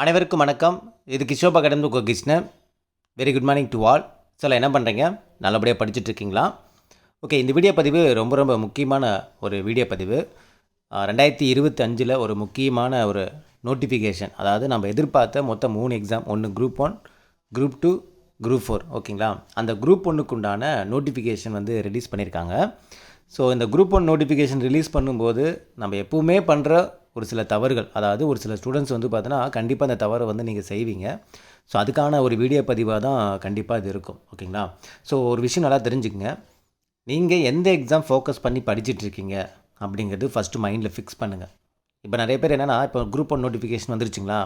அனைவருக்கும் வணக்கம். இது கிஷோபா கடந்து உங்கள் Krishnan. Very good morning to all சில என்ன பண்ணுறீங்க நல்லபடியாக படிச்சுட்டு இருக்கீங்களா ஓகே இந்த வீடியோ பதிவு ரொம்ப ரொம்ப முக்கியமான ஒரு வீடியோ பதிவு. ரெண்டாயிரத்தி இருபத்தஞ்சில் ஒரு முக்கியமான ஒரு நோட்டிஃபிகேஷன் அதாவது நம்ம எதிர்பார்த்த மொத்தம் மூணு எக்ஸாம் ஒன்று group one group two group four ஓகேங்களா அந்த குரூப் ஒன்றுக்கு உண்டான நோட்டிஃபிகேஷன் வந்து ரிலீஸ் பண்ணியிருக்காங்க ஸோ இந்த குரூப் ஒன் நோட்டிஃபிகேஷன் ரிலீஸ் பண்ணும்போது நம்ம எப்பவுமே பண்ணுற ஒரு சில தவறுகள் அதாவது ஒரு சில ஸ்டூடெண்ட்ஸ் வந்து பார்த்தோன்னா கண்டிப்பாக அந்த தவறை வந்து நீங்கள் செய்வீங்க. ஸோ அதுக்கான ஒரு வீடியோ பதிவாக தான் கண்டிப்பாக இது இருக்கும். ஓகேங்களா ஸோ ஒரு விஷயம் நல்லா தெரிஞ்சுக்கங்க. நீங்கள் எந்த எக்ஸாம் ஃபோக்கஸ் பண்ணி படிச்சிட்டு இருக்கீங்க அப்படிங்கிறது ஃபஸ்ட்டு மைண்டில் ஃபிக்ஸ் பண்ணுங்கள் இப்போ நிறைய பேர் என்னென்னா இப்போ குரூப் ஒன் நோட்டிஃபிகேஷன் வந்துருச்சுங்களா?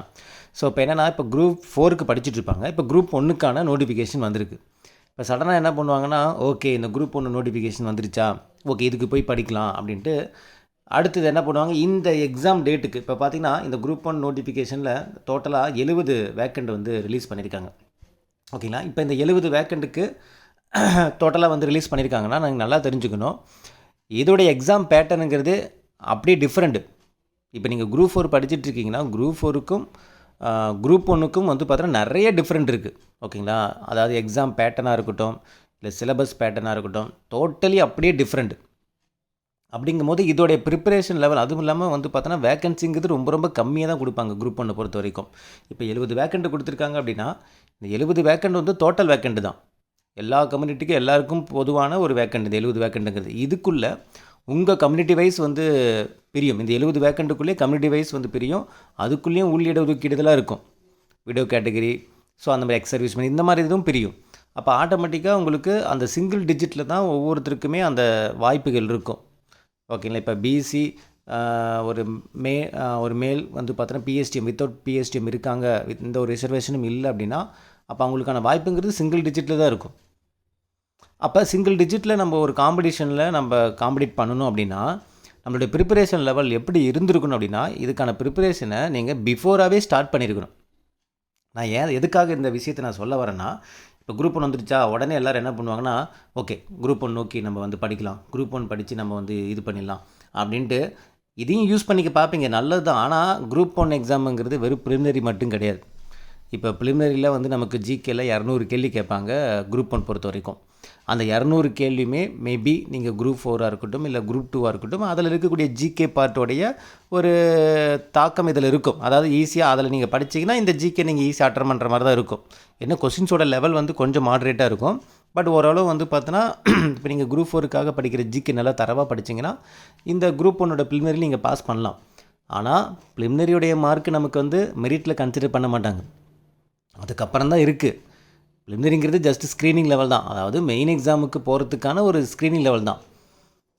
ஸோ இப்போ என்னென்னா இப்போ குரூப் ஃபோருக்கு படிச்சுட்டு இருப்பாங்க இப்போ குரூப் ஒன்றுக்கான நோட்டிஃபிகேஷன் வந்திருக்கு. இப்போ சடனாக என்ன பண்ணுவாங்கன்னா ஓகே இந்த குரூப் ஒன்று நோட்டிஃபிகேஷன் வந்துருச்சா? ஓகே இதுக்கு போய் படிக்கலாம் அப்படின்ட்டு அடுத்தது என்ன பண்ணுவாங்க? இந்த எக்ஸாம் டேட்டுக்கு இப்போ பார்த்தீங்கன்னா இந்த குரூப் ஒன் நோட்டிஃபிகேஷனில் டோட்டலாக எழுபது வேக்கண்ட் வந்து ரிலீஸ் பண்ணியிருக்காங்க ஓகேங்களா இப்போ இந்த எழுபது வேக்கண்ட்டுக்கு டோட்டலாக வந்து ரிலீஸ் பண்ணியிருக்காங்கன்னா நாங்கள் நல்லா தெரிஞ்சுக்கணும். இதோடைய எக்ஸாம் பேட்டர்னுங்கிறது அப்படியே டிஃப்ரெண்ட்டு இப்போ நீங்கள் குரூப் ஃபோர் படிச்சுட்டு இருக்கீங்கன்னா குரூப் ஃபோருக்கும் குரூப் ஒன்றுக்கும் வந்து பார்த்தோன்னா நிறைய டிஃப்ரெண்ட் இருக்குது ஓகேங்களா அதாவது எக்ஸாம் பேட்டர்னாக இருக்கட்டும் இல்லை சிலபஸ் பேட்டர்னாக இருக்கட்டும் டோட்டலி அப்படியே டிஃப்ரெண்ட் அப்படிங்கும்போது இதோடைய ப்ரிப்பரேஷன் லெவல் அதுவும் இல்லாமல் வந்து பார்த்தோன்னா வேகன்சிங்கிறது ரொம்ப ரொம்ப கம்மியாக தான் கொடுப்பாங்க குரூப் ஒன்று பொறுத்த வரைக்கும். இப்போ எழுபது வேக்கண்ட் கொடுத்துருக்காங்க அப்படின்னா இந்த எழுபது வேக்கண்ட் வந்து டோட்டல் வேக்கண்ட் தான். எல்லா கம்யூனிட்டிக்கும் எல்லாருக்கும் பொதுவான ஒரு வேக்கண்ட் இந்த எழுபது வேக்கண்ட்டுங்கிறது இதுக்குள்ளே உங்கள் கம்யூனிட்டி வைஸ் வந்து பிரியும். இந்த எழுபது வேக்கண்ட்டுக்குள்ளேயே கம்யூனிட்டி வைஸ் வந்து பிரியும். அதுக்குள்ளேயும் உள்ளிட இடஒதுக்கீடுதலாக இருக்கும். விடோ கேட்டகரி ஸோ அந்த மாதிரி எக்ஸ் சர்வீஸ் இந்த மாதிரி இதுவும் பிரியும். அப்போ ஆட்டோமேட்டிக்காக உங்களுக்கு அந்த சிங்கிள் டிஜிட்டில் தான் ஒவ்வொருத்தருக்குமே அந்த வாய்ப்புகள் இருக்கும். ஓகேங்களா? இப்போ பிசி ஒரு மே ஒரு மேல் வந்து பார்த்தோன்னா பிஎஸ்டிஎம் வித்தவுட் பிஎஸ்டிஎம் இருக்காங்க. வித் எந்த ஒரு ரிசர்வேஷனும் இல்லை அப்படின்னா அப்போ அவங்களுக்கான வாய்ப்புங்கிறது சிங்கிள் டிஜிட்டில் தான் இருக்கும். அப்போ சிங்கிள் டிஜிட்டில் நம்ம ஒரு காம்படிஷனில் நம்ம காம்படிட் பண்ணணும் அப்படின்னா நம்மளுடைய ப்ரிப்பரேஷன் லெவல் எப்படி இருந்திருக்கணும் அப்படின்னா இதுக்கான ப்ரிப்பரேஷனை நீங்கள் பிஃபோராகவே ஸ்டார்ட் பண்ணியிருக்கணும் நான் ஏன் எதுக்காக இந்த விஷயத்தை நான் சொல்ல வரேன்னா இப்போ குரூப் ஒன் வந்துருச்சா உடனே எல்லோரும் என்ன பண்ணுவாங்கன்னா ஓகே குரூப் ஒன் நோக்கி நம்ம வந்து படிக்கலாம். குரூப் ஒன் படித்து நம்ம வந்து இது பண்ணிடலாம். அப்படின்ட்டு இதையும் யூஸ் பண்ணிக்க பார்ப்பீங்க. நல்லது தான் ஆனால் குரூப் ஒன் எக்ஸாமுங்கிறது வெறும் ப்ரிலிமினரி மட்டும் கிடையாது. இப்போ ப்ரிலிமினரியில் வந்து நமக்கு ஜிகேல இரநூறு கேள்வி கேட்பாங்க குரூப் ஒன் பொறுத்த வரைக்கும் அந்த இரநூறு கேள்வியுமே மேபி நீங்கள் குரூப் ஃபோராக இருக்கட்டும் இல்லை குரூப் டூவாக இருக்கட்டும் அதில் இருக்கக்கூடிய ஜிகே பார்ட்டோடைய ஒரு தாக்கம் இதில் இருக்கும். அதாவது ஈஸியாக அதில் நீங்கள் படிச்சீங்கன்னா இந்த ஜிகே நீங்கள் ஈஸியாக அட்டன் பண்ணுற மாதிரி தான் இருக்கும். என்ன கொஸ்டின்ஸோட லெவல் வந்து கொஞ்சம் மாட்ரேட்டாக இருக்கும். பட் ஓரளவு வந்து பார்த்தோன்னா இப்போ நீங்கள் குரூப் ஃபோருக்காக படிக்கிற ஜிகே நல்லா தரவாக படிச்சீங்கன்னா இந்த குரூப் ஒன்னோட ப்ரிலிமினரி நீங்கள் பாஸ் பண்ணலாம். ஆனால் ப்ரிலிமினரியோடைய மார்க் நமக்கு வந்து மெரிட்டில் கன்சிடர் பண்ண மாட்டாங்க. அதுக்கப்புறம் தான் இருக்குது ப்ரிலிமினரிங்கிறது ஜஸ்ட் ஸ்க்ரீனிங் லெவல் தான். அதாவது மெயின் எக்ஸாமுக்கு போகிறதுக்கான ஒரு ஸ்க்ரீனிங் லெவல் தான்.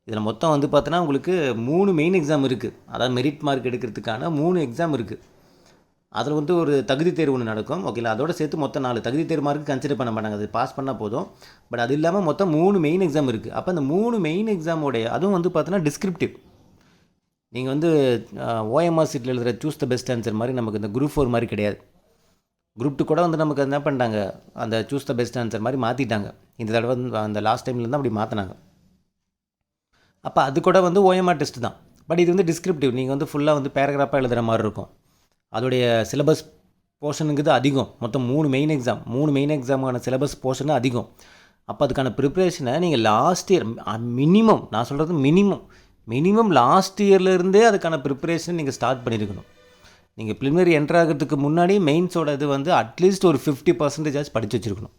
இதில் மொத்தம் வந்து பார்த்தோன்னா உங்களுக்கு மூணு மெயின் எக்ஸாம் இருக்குது அதாவது மெரிட் மார்க் எடுக்கிறதுக்கான மூணு எக்ஸாம் இருக்குது அதில் வந்து ஒரு தகுதி தேர்வு ஒன்று நடக்கும். ஓகேங்களா அதோட சேர்த்து மொத்தம் நாலு. தகுதி தேர்வு மார்க் கன்சிடர் பண்ண மாட்டாங்க. அது பாஸ் பண்ணால் போதும். பட் அது இல்லாமல் மொத்தம் மூணு மெயின் எக்ஸாம் இருக்குது அப்போ அந்த மூணு மெயின் எக்ஸாமோடைய அதுவும் வந்து பார்த்தோன்னா டிஸ்கிரிப்டிவ் நீங்கள் வந்து ஓஎம்ஆர் சீட்டில் எழுதுகிற சூஸ் த பெஸ்ட் ஆன்சர் மாதிரி நமக்கு இந்த குரூப் ஃபோர் மாதிரி கிடையாது. குரூப் டூ கூட வந்து நமக்கு என்ன பண்ணிட்டாங்க? அந்த சூஸ் த பெஸ்ட் ஆன்சர் மாதிரி மாற்றிட்டாங்க இந்த தடவை வந்து அந்த லாஸ்ட் டைம்லேருந்து அப்படி மாற்றினாங்க அப்போ அது கூட வந்து ஓஎம்ஆர் டெஸ்ட் தான். பட் இது வந்து டிஸ்கிரிப்டிவ் நீங்கள் வந்து ஃபுல்லாக வந்து பேராகிராஃபாக எழுதுகிற மாதிரி இருக்கும். அதோடைய சிலபஸ் போர்ஷனுங்கிறது அதிகம். மொத்தம் மூணு மெயின் எக்ஸாம் மூணு மெயின் எக்ஸாமுக்கான சிலபஸ் போர்ஷனு அதிகம். அப்போ அதுக்கான ப்ரிப்ரேஷனை நீங்கள் லாஸ்ட் இயர் மினிமம் நான் சொல்கிறது மினிமம் மினிமம் லாஸ்ட் இயர்லேருந்தே அதுக்கான ப்ரிப்பரேஷன் நீங்கள் ஸ்டார்ட் பண்ணியிருக்கணும் நீங்கள் ப்ரிலிமினரி என்ட்ரு ஆகிறதுக்கு முன்னாடி மெயின்ஸோட இது வந்து அட்லீஸ்ட் ஒரு ஃபிஃப்டி பர்சன்டேஜ் படித்து வச்சுருக்கணும்.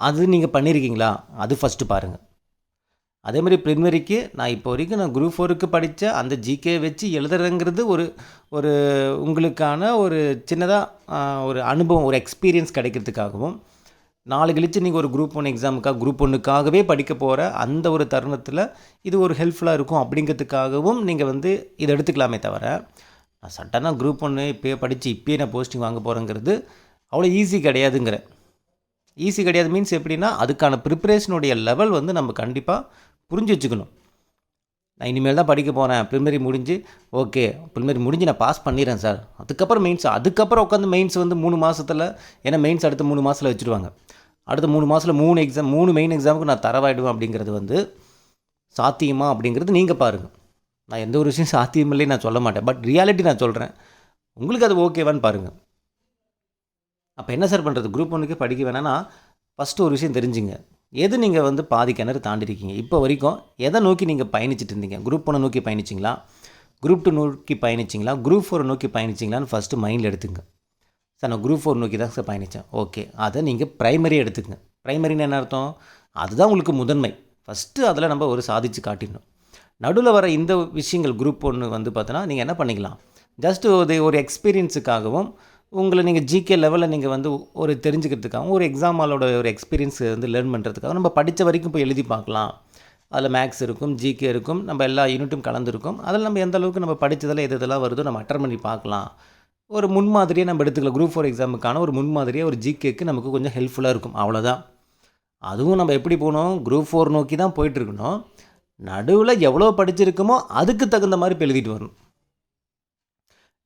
அது நீங்கள் பண்ணியிருக்கீங்களா அது ஃபஸ்ட்டு பாருங்கள் அதே மாதிரி ப்ரிலிமினரிக்கு நான் இப்போ வரைக்கும் நான் குரூப் ஃபோருக்கு படித்த அந்த ஜிகே வச்சு எழுதுறதுங்கிறது ஒரு ஒரு உங்களுக்கான ஒரு சின்னதாக ஒரு அனுபவம் ஒரு எக்ஸ்பீரியன்ஸ் கிடைக்கிறதுக்காகவும் நாலு கழித்து நீங்கள் ஒரு குரூப் ஒன் எக்ஸாமுக்காக குரூப் ஒன்றுக்காகவே படிக்க போகிற அந்த ஒரு தருணத்தில் இது ஒரு ஹெல்ப்ஃபுல்லாக இருக்கும் அப்படிங்கிறதுக்காகவும் நீங்கள் வந்து இதை எடுத்துக்கலாமே தவிர நான் சட்டனாக குரூப் ஒன்று இப்போயே படித்து இப்போயே நான் போஸ்டிங் வாங்க போகிறேங்கிறது அவ்வளோ ஈஸி கிடையாதுங்கிற. ஈஸி கிடையாது மீன்ஸ் எப்படின்னா அதுக்கான ப்ரிப்பரேஷனுடைய லெவல் வந்து நம்ம கண்டிப்பாக புரிஞ்சு வச்சுக்கணும். நான் இனிமேல் தான் படிக்க போகிறேன் ப்ரிமரி முடிஞ்சு ஓகே ப்ரிமரி முடிஞ்சு நான் பாஸ் பண்ணிடுறேன் சார் அதுக்கப்புறம் மெயின்ஸ் அதுக்கப்புறம் உட்காந்து மெயின்ஸ் வந்து மூணு மாதத்தில் ஏன்னா மெயின்ஸ் அடுத்த மூணு மாதத்தில் வச்சுருவாங்க. அடுத்த மூணு மாதத்தில் மூணு எக்ஸாம் மூணு மெயின் எக்ஸாமுக்கு நான் தரவாயிடுவேன் அப்படிங்கிறது வந்து சாத்தியமா அப்படிங்கிறது நீங்கள் பாருங்கள் நான் எந்த ஒரு விஷயம் சாத்தியமில்லை நான் சொல்ல மாட்டேன். பட் ரியாலிட்டி நான் சொல்கிறேன் உங்களுக்கு அது ஓகேவான்னு பாருங்கள் அப்போ என்ன சார் பண்ணுறது குரூப் ஒன்றுக்கு படிக்க வேணான்னா ஃபஸ்ட்டு ஒரு விஷயம் தெரிஞ்சுங்க. எது நீங்கள் வந்து பாதி கிணறு தாண்டிருக்கீங்க? இப்போ வரைக்கும் எதை நோக்கி நீங்கள் பயணிச்சுட்டு இருந்தீங்க? குரூப் ஒன்று நோக்கி பயணிச்சிங்களா? குரூப் டூ நோக்கி பயணிச்சிங்களா? குரூப் ஃபோர் நோக்கி பயணிச்சிங்களான்னு ஃபஸ்ட்டு மைண்டில் எடுத்துங்க. சார் நான் குரூப் ஃபோர் நோக்கி தான் சார் பயணித்தேன் ஓகே அதை நீங்கள் ப்ரைமரி எடுத்துக்கங்க ப்ரைமரின்னு என்ன அர்த்தம்? அதுதான் உங்களுக்கு முதன்மை. ஃபஸ்ட்டு அதில் நம்ம ஒரு சாதிச்சு காட்டிடணும். நடுவில் வர இந்த விஷயங்கள் குரூப் ஒன்று வந்து பார்த்தோன்னா நீங்கள் என்ன பண்ணிக்கலாம்? ஜஸ்ட் ஒரு ஒரு எக்ஸ்பீரியன்ஸுக்காகவும் உங்களை நீங்கள் ஜிகே லெவலில் நீங்கள் வந்து ஒரு தெரிஞ்சுக்கிறதுக்காகவும் ஒரு எக்ஸாமாலோட ஒரு எக்ஸ்பீரியன்ஸ் வந்து லேர்ன் பண்ணுறதுக்காக நம்ம படித்த வரைக்கும் போய் எழுதி பார்க்கலாம். அதில் மேக்ஸ் இருக்கும் ஜிகே இருக்கும் நம்ம எல்லா யூனிட்டும் கலந்துருக்கும். அதில் நம்ம எந்த அளவுக்கு நம்ம படித்ததில் எது எதெல்லாம் வருதோ நம்ம அட்டன் பண்ணி பார்க்கலாம். ஒரு முன்மாதிரியே நம்ம எடுத்துக்கலாம் குரூப் ஃபோர் எக்ஸாமுக்கான ஒரு முன்மாதிரியே ஒரு ஜிகேக்கு நமக்கு கொஞ்சம் ஹெல்ப்ஃபுல்லாக இருக்கும். அவ்வளோதான் அதுவும் நம்ம எப்படி போகணும்? குரூப் ஃபோர் நோக்கி தான் போயிட்டுருக்கணும் நடுவில் எவ்வளோ படிச்சிருக்குமோ அதுக்கு தகுந்த மாதிரி இப்போ எழுதிட்டு வரணும்.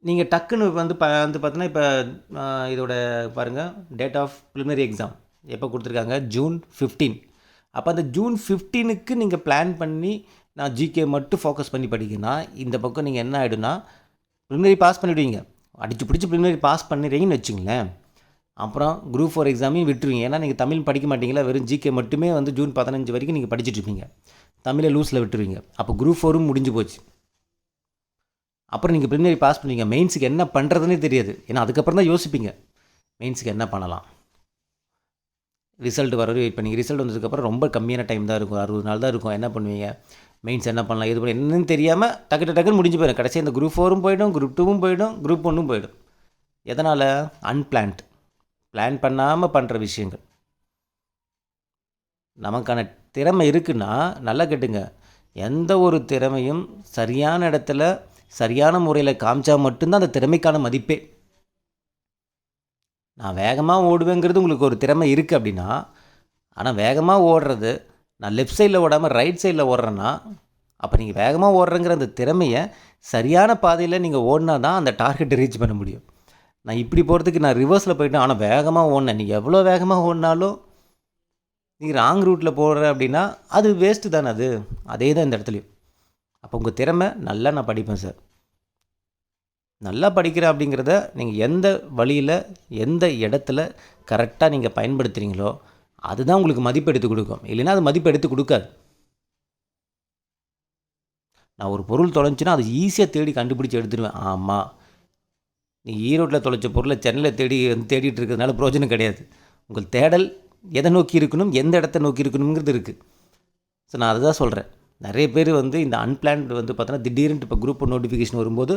நீங்கள் டக்குன்னு வந்து ப வந்து பார்த்தீங்கன்னா இப்போ இதோட பாருங்கள் டேட் ஆஃப் ப்ரிலிமினரி எக்ஸாம் எப்போ கொடுத்துருக்காங்க? ஜூன் ஃபிஃப்டீன் அப்போ அந்த ஜூன் ஃபிஃப்டீனுக்கு நீங்கள் பிளான் பண்ணி நான் ஜிகே மட்டும் ஃபோக்கஸ் பண்ணி படிக்கணும்னா இந்த பக்கம் நீங்கள் என்ன ஆகிடும்னா ப்ரிலிமினரி பாஸ் பண்ணிவிடுவீங்க அடிச்சு பிடிச்சி ப்ரிலிமினரி பாஸ் பண்ணிடுறீங்கன்னு வச்சுங்களேன் அப்புறம் குரூப் ஃபோர் எக்ஸாமையும் விட்டுருவீங்க. ஏன்னா நீங்கள் தமிழ் படிக்க மாட்டீங்களா? வெறும் ஜிகே மட்டுமே வந்து ஜூன் பதினஞ்சு வரைக்கும் நீங்கள் படிச்சுட்டு இருப்பீங்க. தமிழை லூஸில் விட்டுருவீங்க. அப்போ குரூப் ஃபோரும் முடிஞ்சு போச்சு. அப்புறம் நீங்கள் ப்ரிலிமினரி பாஸ் பண்ணுவீங்க மெயின்ஸுக்கு என்ன பண்ணுறதுனே தெரியாது. ஏன்னா அதுக்கப்புறம் தான் யோசிப்பீங்க. மெயின்ஸுக்கு என்ன பண்ணலாம். ரிசல்ட் வர வெயிட் பண்ணி ரிசல்ட் வந்ததுக்கப்புறம் ரொம்ப கம்மியான டைம் தான் இருக்கும். அறுபது நாள் தான் இருக்கும். என்ன பண்ணுவீங்க? மெயின்ஸ் என்ன பண்ணலாம்? இது பண்ண என்னன்னு தெரியாமல் டக்கு டக்குன்னு முடிஞ்சு போயிடும். கடைசி இந்த குரூப் ஃபோரும் போயிடும் குரூப் டூவும் போயிடும் குரூப் ஒன்றும் போயிடும். எதனால்? அன்பிளான்ட் பிளான் பண்ணாமல் பண்ணுற விஷயங்கள். நமக்கான திறமை இருக்குன்னா நல்லா கேட்டுங்க. எந்த ஒரு திறமையும் சரியான இடத்துல சரியான முறையில் காமிச்சா மட்டும்தான் அந்த திறமைக்கான மதிப்பே. நான் வேகமாக ஓடுவேங்கிறது உங்களுக்கு ஒரு திறமை இருக்குது அப்படின்னா ஆனால் வேகமாக ஓடுறது நான் லெஃப்ட் சைடில் ஓடாமல் ரைட் சைடில் ஓடுறேன்னா அப்போ நீங்கள் வேகமாக ஓடுறங்கிற அந்த திறமையை சரியான பாதையில் நீங்கள் ஓடினா தான் அந்த டார்கெட்டை ரீச் பண்ண முடியும். நான் இப்படி போகிறதுக்கு நான் ரிவர்ஸில் போயிட்டேன் ஆனால் வேகமாக ஓடினேன். நீங்கள் எவ்வளோ வேகமாக ஓடினாலும் நீ ராங் ரூட்டில் போடுற அப்படின்னா அது வேஸ்ட்டு தானே அது. அதே தான் இந்த இடத்துலையும். அப்போ உங்கள் திறமை நல்லா நான் படிப்பேன் சார் நல்லா படிக்கிறேன் அப்படிங்கிறத நீங்கள் எந்த வழியில் எந்த இடத்துல கரெக்டாக நீங்கள் பயன்படுத்துகிறீங்களோ அதுதான் உங்களுக்கு மதிப்பு எடுத்து கொடுக்கும். இல்லைன்னா அது மதிப்பு எடுத்து கொடுக்காது. நான் ஒரு பொருள் தொலைஞ்சுன்னா அது ஈஸியாக தேடி கண்டுபிடிச்சி எடுத்துருவேன். ஆமாம் நீ ஈரோட்டில் தொலைச்ச பொருளை சென்னையில் தேடி வந்து தேடிட்டு இருக்கிறதுனால பிரோஜனம் கிடையாது. உங்கள் தேடல் எதை நோக்கி இருக்கணும் எந்த இடத்த நோக்கி இருக்கணுங்கிறது இருக்குது ஸோ நான் அதை தான் சொல்கிறேன் நிறைய பேர் வந்து இந்த அன்பிளான்டு வந்து பார்த்தோன்னா திடீர்னு இப்போ குரூப் நோட்டிஃபிகேஷன் வரும்போது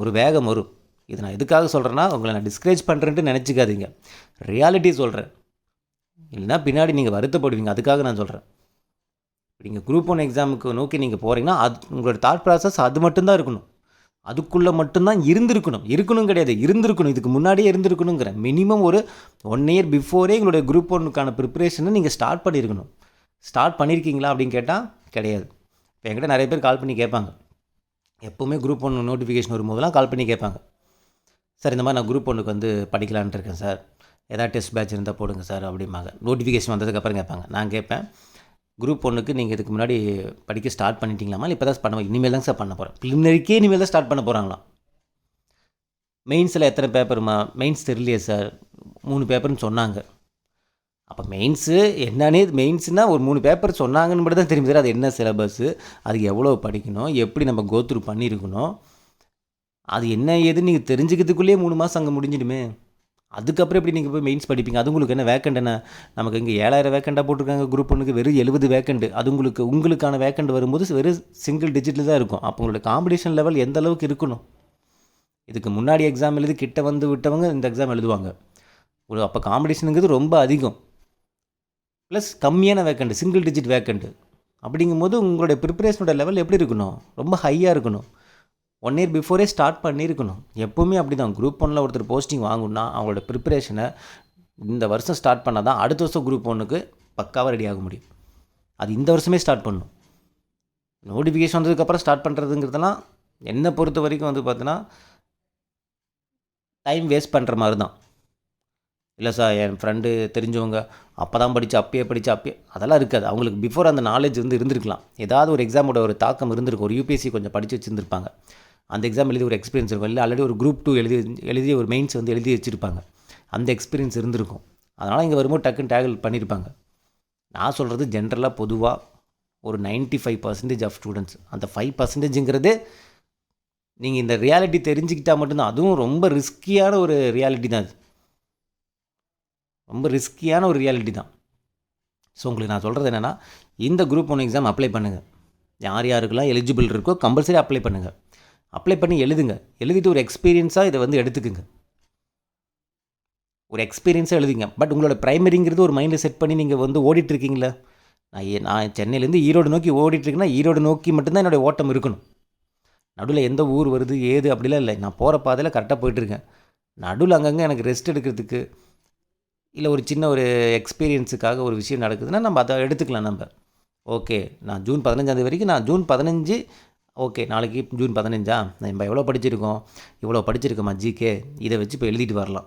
ஒரு வேகம் வரும். இது நான் எதுக்காக சொல்கிறேன்னா உங்களை நான் டிஸ்கரேஜ் பண்ணுறேன்ட்டு நினச்சிக்காதீங்க. ரியாலிட்டி சொல்கிறேன் இல்லைன்னா பின்னாடி நீங்கள் வருத்தப்படுவீங்க. அதுக்காக நான் சொல்கிறேன் நீங்கள் குரூப் ஒன் எக்ஸாமுக்கு நோக்கி நீங்கள் போகிறீங்கன்னா அது உங்களோட தாட் ப்ராசஸ் அது மட்டும்தான் இருக்கணும். அதுக்குள்ளே மட்டும்தான் இருந்திருக்கணும். இருக்கணும் கிடையாது. இருந்திருக்கணும். இதுக்கு முன்னாடியே இருந்திருக்கணுங்கிற மினிமம் ஒரு ஒன் இயர் பிஃபோரே எங்களுடைய குரூப் ஒன்றுக்கான ப்ரிப்பரேஷனை நீங்கள் ஸ்டார்ட் பண்ணியிருக்கணும் ஸ்டார்ட் பண்ணியிருக்கீங்களா அப்படின்னு கேட்டால் கிடையாது. இப்போ என்கிட்ட நிறைய பேர் கால் பண்ணி கேட்பாங்க. எப்போவுமே குரூப் ஒன்று நோட்டிஃபிகேஷன் வரும்போதெல்லாம் கால் பண்ணி கேட்பாங்க. சார் இந்த மாதிரி நான் குரூப் ஒன்றுக்கு வந்து படிக்கலான்ட்டு இருக்கேன் சார். எதாவது டெஸ்ட் பேட்ச் இருந்தால் போடுங்க சார் அப்படிம்பாங்க. நோட்டிஃபிகேஷன் வந்ததுக்கப்புறம் கேட்பாங்க. நான் கேட்பேன். குரூப் ஒன்றுக்கு நீங்கள் இதுக்கு முன்னாடி படிக்க ஸ்டார்ட் பண்ணிட்டீங்களாமா? இப்போ தான் பண்ண இனிமேல் தான் சார் பண்ண போகிறேன் ப்ரிலிமினரிக்கே இனிமேல் தான் ஸ்டார்ட் பண்ண போகிறாங்களாம் மெயின்ஸில் எத்தனை பேப்பருமா மெயின்ஸ் தெரியலையே சார் மூணு பேப்பர்னு சொன்னாங்க. அப்போ மெயின்ஸு என்னன்னே மெயின்ஸ்னால் ஒரு மூணு பேப்பர் சொன்னாங்கன்னு மட்டும் தான் தெரியும் சார் அது என்ன சிலபஸ்ஸு அது எவ்வளோ படிக்கணும்? எப்படி நம்ம கோத்ரூ பண்ணியிருக்கணும்? அது என்ன ஏதுன்னு நீங்கள் தெரிஞ்சுக்கிறதுக்குள்ளேயே மூணு மாதம் அங்கே முடிஞ்சிடுமே. அதுக்கப்புறம் எப்படி நீங்கள் போய் மெயின்ஸ் படிப்பீங்க? அது உங்களுக்கு என்ன வேக்கண்ட் என்ன? நமக்கு இங்கே ஏழாயிரம் வேக்கண்டாக போட்டிருக்காங்க குரூப் ஒன்றுக்கு வெறும் எழுபது வேக்கண்ட் அது உங்களுக்கு உங்களுக்கான வேக்கண்ட் வரும்போது வெறும் சிங்கிள் டிஜிட்டில் தான் இருக்கும். அப்போ உங்களோட காம்படிஷன் லெவல் எந்த அளவுக்கு இருக்கணும்? இதுக்கு முன்னாடி எக்ஸாம் எழுதி கிட்ட வந்து விட்டவங்க இந்த எக்ஸாம் எழுதுவாங்க. ஒரு அப்போ காம்படிஷனுங்கிறது ரொம்ப அதிகம். ப்ளஸ் கம்மியான வேக்கண்ட் சிங்கிள் டிஜிட் வேக்கண்ட்டு அப்படிங்கும்போது உங்களுடைய ப்ரிப்பரேஷனோட லெவல் எப்படி இருக்கணும்? ரொம்ப ஹையாக இருக்கணும். ஒன் இயர் பிஃபோரே ஸ்டார்ட் பண்ணியிருக்கணும். எப்போவுமே அப்படி தான் குரூப் ஒன்னில் ஒருத்தர் போஸ்டிங் வாங்கணும்னா அவங்களோட ப்ரிப்பரேஷனை இந்த வருஷம் ஸ்டார்ட் பண்ணால் தான் அடுத்த வருஷம் குரூப் ஒன்றுக்கு பக்காவாக ரெடி ஆக முடியும். அது இந்த வருஷமே ஸ்டார்ட் பண்ணும். நோட்டிஃபிகேஷன் வந்ததுக்கப்புறம் ஸ்டார்ட் பண்ணுறதுங்கிறதுலாம் என்னை பொறுத்த வரைக்கும் வந்து பார்த்தீங்கன்னா டைம் வேஸ்ட் பண்ணுற மாதிரி தான் இல்லை சார் என் ஃப்ரெண்டு தெரிஞ்சவங்க அப்போ தான் படித்து அப்பயே படித்து அப்பயே அதெல்லாம் இருக்காது. அவங்களுக்கு பிஃபோர் அந்த நாலேஜ் வந்து இருந்திருக்கலாம். ஏதாவது ஒரு எக்ஸாமோட ஒரு தாக்கம் இருந்திருக்கும். ஒரு யூபிஎஸ்சி கொஞ்சம் படித்து வச்சுருந்துருப்பாங்க. அந்த எக்ஸாம் எழுதி ஒரு எக்ஸ்பீரியன்ஸ் இருக்கும். இல்லை ஆல்ரெடி ஒரு குரூப் டூ எழுதி எழுதி ஒரு மெயின்ஸ் வந்து எழுதி வச்சுருப்பாங்க. அந்த எக்ஸ்பீரியன்ஸ் இருந்திருக்கும். அதனால் இங்கே வரும்போது டக்குன்னு டேகல் பண்ணியிருப்பாங்க நான் சொல்கிறது ஜென்ரலாக பொதுவாக ஒரு 95% ஃபைவ் பர்சன்டேஜ் ஆஃப் ஸ்டூடெண்ட்ஸ் அந்த ஃபைவ் பர்சன்டேஜுங்கிறது நீங்கள் இந்த ரியாலிட்டி தெரிஞ்சுக்கிட்டால் மட்டும்தான். அதுவும் ரொம்ப ரிஸ்கியான ஒரு ரியாலிட்டி தான் அது. ரொம்ப ரிஸ்கியான ஒரு ரியாலிட்டி தான். ஸோ உங்களுக்கு நான் சொல்கிறது என்னென்னா இந்த குரூப் ஒன் எக்ஸாம் அப்ளை பண்ணுங்கள் யார் யாருக்கெல்லாம் எலிஜிபிள் இருக்கோ கம்பல்சரி அப்ளை பண்ணுங்கள் அப்ளை பண்ணி எழுதுங்க. எழுதிட்டு ஒரு எக்ஸ்பீரியன்ஸாக இதை வந்து எடுத்துக்குங்க. ஒரு எக்ஸ்பீரியன்ஸாக எழுதிங்க. பட் உங்களோட ப்ரைமரிங்கிறது ஒரு மைண்டில் செட் பண்ணி நீங்கள் வந்து ஓடிட்டுருக்கீங்களா? நான் ஏ- நான் சென்னையிலேருந்து ஈரோடு நோக்கி ஓடிட்டுருக்கேன்னா ஈரோடு நோக்கி மட்டும்தான் என்னுடைய ஓட்டம் இருக்கணும். நடுவில் எந்த ஊர் வருது ஏது அப்படிலாம் இல்லை. நான் போகிற பாதையில் கரெக்டாக போயிட்டுருக்கேன். நடுவில் அங்கங்கே எனக்கு ரெஸ்ட் எடுக்கிறதுக்கு இல்லை ஒரு சின்ன ஒரு எக்ஸ்பீரியன்ஸுக்காக ஒரு விஷயம் நடக்குதுன்னா நம்ம அதை எடுத்துக்கலாம் நம்ம. ஓகே நான் ஜூன் பதினஞ்சாந்தேதி வரைக்கும் நான் ஜூன் பதினஞ்சு ஓகே நாளைக்கு ஜூன் பதினஞ்சா? நம்ம எவ்வளோ படிச்சிருக்கோம்? இவ்வளோ படிச்சிருக்கோமா ஜிகே இதை வச்சு இப்போ எழுதிட்டு வரலாம்.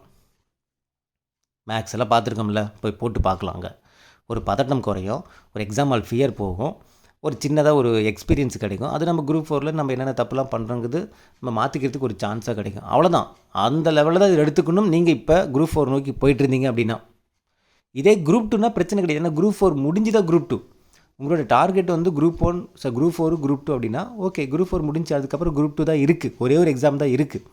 மேக்ஸ் எல்லாம் பார்த்துருக்கோம்ல போய் போட்டு பார்க்கலாங்க ஒரு பதட்டம் குறையும் ஒரு எக்ஸாம் ஆல் ஃபியர் போகும் ஒரு சின்னதாக ஒரு எக்ஸ்பீரியன்ஸ் கிடைக்கும். அது நம்ம குரூப் ஃபோரில் நம்ம என்னென்ன தப்புலாம் பண்ணுறங்கிறது நம்ம மாற்றிக்கிறதுக்கு ஒரு சான்ஸாக கிடைக்கும். அவ்வளோதான் அந்த லெவலில் தான் இதை எடுத்துக்கணும். நீங்கள் இப்போ குரூப் ஃபோர் நோக்கி போயிட்டு இருந்தீங்க அப்படின்னா. இதே குரூப் டூனா பிரச்சனை கிடையாது. ஏன்னா குரூப் ஃபோர் முடிஞ்சு தான் குரூப் டூ உங்களோட டார்கெட் வந்து group one sir group four group two அப்படின்னா ஓகே குரூப் ஃபோர் முடிஞ்சு அதுக்கப்புறம் குரூப் டூ தான் இருக்குது ஒரே ஒரு எக்ஸாம் தான் இருக்குது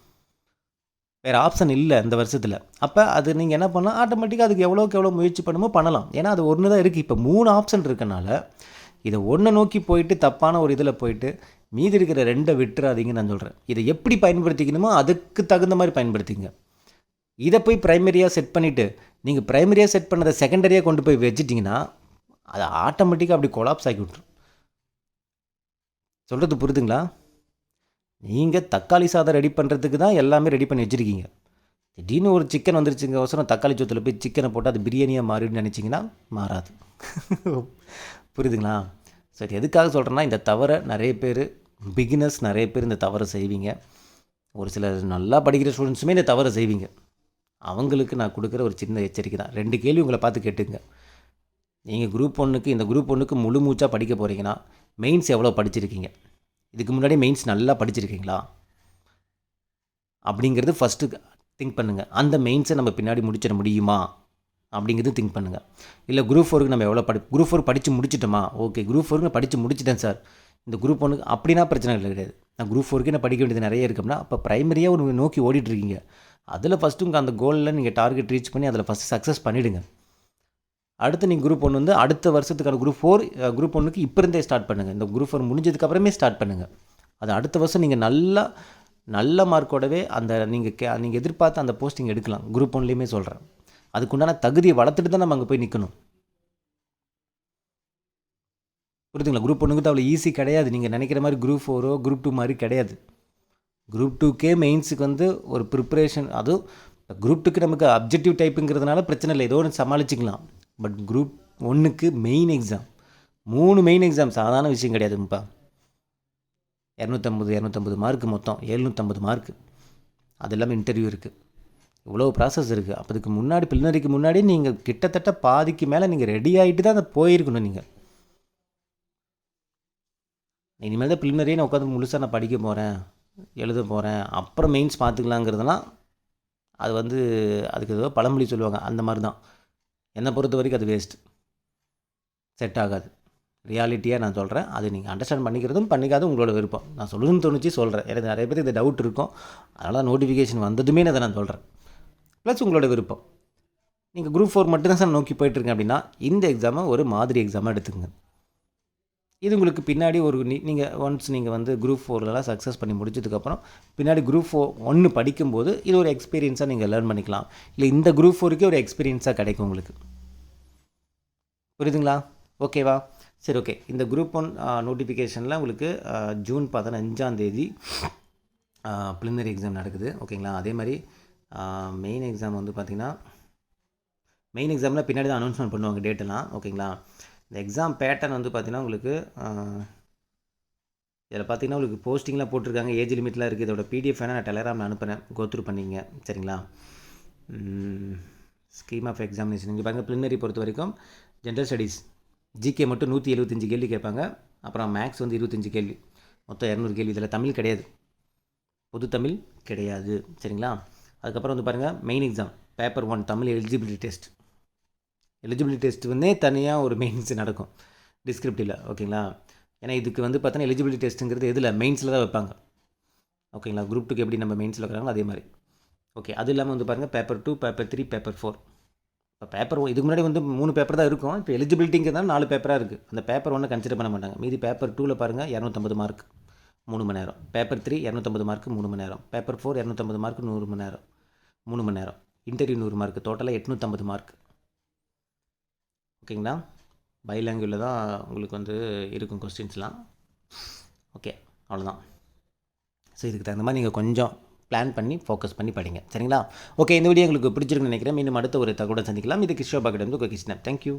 வேறு ஆப்ஷன் இல்லை இந்த வருஷத்தில். அப்போ அது நீங்கள் என்ன பண்ணலாம்? ஆட்டோமேட்டிக்காக அதுக்கு எவ்வளோக்கு எவ்வளோ முயற்சி பண்ணுமோ பண்ணலாம். ஏன்னா அது ஒன்று தான் இருக்குது இப்போ மூணு ஆப்ஷன் இருக்கனால இதை ஒன்றை நோக்கி போயிட்டு தப்பான ஒரு இதில் போயிட்டு மீதி இருக்கிற ரெண்டை விட்டுறாதீங்கன்னு நான் சொல்கிறேன் இதை எப்படி பயன்படுத்திக்கணுமோ அதுக்கு தகுந்த மாதிரி பயன்படுத்திங்க. இதை போய் ப்ரைமரியாக செட் பண்ணிவிட்டு நீங்கள் ப்ரைமரியாக செட் பண்ணதை செகண்டரியாக கொண்டு போய் வச்சிட்டிங்கன்னா அது ஆட்டோமேட்டிக்காக அப்படி கொலாப்ஸ் ஆக்கி விட்ரும் சொல்கிறது புரியுதுங்களா நீங்கள் தக்காளி சாதம் ரெடி பண்ணுறதுக்கு தான் எல்லாமே ரெடி பண்ணி வச்சுருக்கீங்க. திடீர்னு ஒரு சிக்கன் வந்துருச்சுங்க அவசரம் தக்காளி சோத்தில் போய் சிக்கனை போட்டு அது பிரியாணியாக மாறிடுன்னு நினச்சிங்கன்னா மாறாது. புரியுதுங்களா சரி எதுக்காக சொல்கிறேன்னா இந்த தவறை நிறைய பேர் பிகினர்ஸ் நிறைய பேர் இந்த தவறை செய்வீங்க. ஒரு சிலர் நல்லா படிக்கிற ஸ்டூடெண்ட்ஸுமே இந்த தவறை செய்வீங்க. அவங்களுக்கு நான் கொடுக்குற ஒரு சின்ன எச்சரிக்கை தான். ரெண்டு கேள்வி உங்களை பார்த்து கேட்டுங்க நீங்கள் குரூப் ஒன்றுக்கு இந்த குரூப் ஒன்றுக்கு முழு மூச்சாக படிக்க போகிறீங்கன்னா மெயின்ஸ் எவ்வளோ படிச்சிருக்கீங்க? இதுக்கு முன்னாடி மெயின்ஸ் நல்லா படிச்சிருக்கீங்களா? அப்படிங்கிறது ஃபஸ்ட்டு திங்க் பண்ணுங்கள் அந்த மெயின்ஸை நம்ம பின்னாடி முடிச்சிட முடியுமா? அப்படிங்கிறது திங்க் பண்ணுங்கள் இல்லை குரூப் ஃபோருக்கு நம்ம எவ்வளோ படி குரூப் ஃபோர் படித்து முடிச்சிட்டோமா? ஓகே குரூப் ஃபோருக்கு படித்து முடிச்சிட்டேன் சார் இந்த குரூப் ஒன்றுக்கு அப்படின்னா பிரச்சனை இல்லை கிடையாது. நான் குரூப் ஃபோருக்கு நான் படிக்க வேண்டியது நிறைய இருக்கும்னா அப்போ ப்ரைமரியாக ஒரு நோக்கி ஓடிட்டுருக்கீங்க அதில் ஃபஸ்ட்டு உங்கள் அந்த கோலில் நீங்கள் டார்கெட் ரீச் பண்ணி அதில் ஃபஸ்ட்டு சக்ஸஸ் பண்ணிவிடுங்க அடுத்து நீங்கள் குரூப் ஒன்று வந்து அடுத்த வருஷத்துக்கான குரூப் ஃபோர் குரூப் ஒன்றுக்கு இப்போ இருந்தே ஸ்டார்ட் பண்ணுங்கள் இந்த குரூப் ஃபோர் முடிஞ்சதுக்கு அப்புறமே ஸ்டார்ட் பண்ணுங்கள் அது அடுத்த வருஷம் நீங்கள் நல்லா நல்ல மார்க்கோடவே அந்த நீங்கள் கே நீங்கள் எதிர்பார்த்து அந்த போஸ்டிங் எடுக்கலாம். குரூப் ஒன்லேயுமே சொல்கிறேன் அதுக்குண்டான தகுதியை வளர்த்துட்டு தான் நம்ம அங்கே போய் நிற்கணும் புரியுதுங்களா? குரூப் ஒன்றுக்கு அவ்வளோ ஈஸி கிடையாது. நீங்கள் நினைக்கிற மாதிரி குரூப் ஃபோரோ குரூப் டூ மாதிரி கிடையாது. குரூப் டூக்கே மெயின்ஸுக்கு வந்து ஒரு ப்ரிப்பரேஷன் அதுவும் குரூப் டூக்கு நமக்கு அப்ஜெக்டிவ் டைப்புங்கிறதுனால பிரச்சனை இல்லை. ஏதோ ஒன்று சமாளிச்சிக்கலாம். பட் குரூப் ஒன்றுக்கு மெயின் எக்ஸாம் மூணு மெயின் எக்ஸாம் சாதாரண விஷயம் கிடையாதுப்பா. இரநூத்தம்பது இரநூத்தம்பது மார்க் மொத்தம். எழுநூற்றம்பது மார்க் அது இல்லாமல் இன்டர்வியூ இருக்குது இவ்வளோ ப்ராசஸ் இருக்குது அப்போ அதுக்கு முன்னாடி பிள்ளைக்கு முன்னாடி நீங்கள் கிட்டத்தட்ட பாதிக்கு மேலே நீங்கள் ரெடி ஆகிட்டு தான் அதை போயிருக்கணும் நீங்கள் இனிமேல் தான் பிலிமினரியே நான் உட்காந்து முழுசாக நான் படிக்க போகிறேன் எழுத போகிறேன் அப்புறம் மெயின்ஸ் பார்த்துக்கலாங்கிறதுலாம் அது வந்து அதுக்கு ஏதோ பழமொழி சொல்லுவாங்க. அந்த மாதிரி தான். என்னை பொறுத்த வரைக்கும் அது வேஸ்ட் செட் ஆகாது. ரியாலிட்டியாக நான் சொல்கிறேன் அது நீங்கள் அண்டர்ஸ்டாண்ட் பண்ணிக்கிறதும் பண்ணிக்காத உங்களோட விருப்பம். நான் சொல்லணும்னு தோணுச்சு சொல்கிறேன் எனக்கு நிறைய பேருக்கு இந்த டவுட் இருக்கும். அதனால் நோட்டிஃபிகேஷன் வந்ததுமே அதை நான் சொல்கிறேன் ப்ளஸ் உங்களோட விருப்பம். நீங்கள் குரூப் ஃபோர் மட்டும்தான் சார் நோக்கி போயிட்டுருக்கேன் அப்படின்னா இந்த எக்ஸாமை ஒரு மாதிரி எக்ஸாமாக எடுத்துக்கங்க. இது உங்களுக்கு பின்னாடி ஒரு நீ நீங்கள் ஒன்ஸ் நீங்கள் வந்து குரூப் ஃபோர்லலாம் சக்ஸஸ் பண்ணி முடிச்சதுக்கப்புறம் பின்னாடி குரூப் ஃபோர் ஒன்று படிக்கும்போது இது ஒரு எக்ஸ்பீரியன்ஸாக நீங்கள் லேர்ன் பண்ணிக்கலாம். இல்லை இந்த குரூப் ஃபோருக்கே ஒரு எக்ஸ்பீரியன்ஸாக கிடைக்கும் உங்களுக்கு. புரியுதுங்களா? ஓகேவா சரி ஓகே இந்த குரூப் ஒன் நோட்டிஃபிகேஷனில் உங்களுக்கு ஜூன் ஜூன் பதினஞ்சாந்தேதி ப்ளினரி எக்ஸாம் நடக்குது. ஓகேங்களா அதே மாதிரி மெயின் எக்ஸாம் வந்து பார்த்திங்கன்னா மெயின் எக்ஸாமில் பின்னாடி தான் அனௌன்ஸ்மெண்ட் பண்ணுவாங்க டேட்டெல்லாம் ஓகேங்களா இந்த எக்ஸாம் பேட்டர்ன் வந்து பார்த்திங்கன்னா உங்களுக்கு இதில் பார்த்தீங்கன்னா உங்களுக்கு போஸ்டிங்லாம் போட்டிருக்காங்க ஏஜ் லிமிட்லாம் இருக்குது இதோட பிடிஎஃப் வேணால் நான் டெலகிராமில் அனுப்புகிறேன் கோத்ரூ பண்ணிங்க. சரிங்களா? ஸ்கீம் ஆஃப் எக்ஸாமினேஷன் இங்கே பாருங்கள் ப்ளினரி பொறுத்த வரைக்கும் ஜென்ரல் ஸ்டடீஸ் ஜிகே மட்டும் நூற்றி எழுபத்தஞ்சு கேள்வி கேட்பாங்க. அப்புறம் மேக்ஸ் வந்து இருபத்தஞ்சு கேள்வி. மொத்தம் இரநூறு கேள்வி. இதில் தமிழ் கிடையாது. பொது தமிழ் கிடையாது. சரிங்களா? அதுக்கப்புறம் வந்து பாருங்கள் main exam paper one Tamil eligibility test eligibility test வந்து தனியாக ஒரு மெயின்ஸ் நடக்கும். டிஸ்கிரிப்டிவில் ஓகேங்களா? ஏன்னா இதுக்கு வந்து பார்த்தோன்னா எலிஜிபிலிட்டி டெஸ்ட்டுங்கிறது எதில்? மெயின்ஸில் தான் வைப்பாங்க. ஓகேங்களா? குரூப் டூக்கு எப்படி நம்ம மெயின்ஸில் வைக்கிறாங்களோ அதே மாதிரி. ஓகே அது இல்லாமல் வந்து பாருங்கள் paper two paper three paper four இப்போ பேப்பர் இதுக்கு முன்னாடி வந்து மூணு பேப்பர் தான் இருக்கும். இப்போ எலிஜிபிலிட்டிங்கிறதால நாலு பேப்பராக இருக்குது அந்த பேப்பர் ஒன்று கன்சிடர் பண்ண மாட்டாங்க. மீதி பேப்பர் டூவில் பாருங்கள் இரநூத்தம்பது மார்க் மூணு மணி நேரம். பேப்பர் த்ரீ இரநூத்தம்பது மார்க் மூணு மணி நேரம். பேப்பர் ஃபோர் இரநூத்தம்பது மார்க் நூறு மணி நேரம். மூணு மணி நேரம். இன்டர்வியூ நூறு மார்க் டோட்டலாக எட்நூற்றம்பது மார்க் ஓகேங்களா? பைலாங்குவில் தான் உங்களுக்கு வந்து இருக்கும் கொஸ்டின்ஸ்லாம் ஓகே அவ்வளோதான் ஸோ இதுக்கு தகுந்த மாதிரி நீங்கள் கொஞ்சம் பிளான் பண்ணி ஃபோக்கஸ் பண்ணி படிங்க. சரிங்களா? ஓகே இந்த வீடியோ உங்களுக்கு பிடிச்சிருக்குன்னு நினைக்கிறேன். மீண்டும் அடுத்த ஒரு தகவலை சந்திக்கலாம். இது கிஷோபா கிட்ட வந்து கிருஷ்ணன் தேங்க்யூ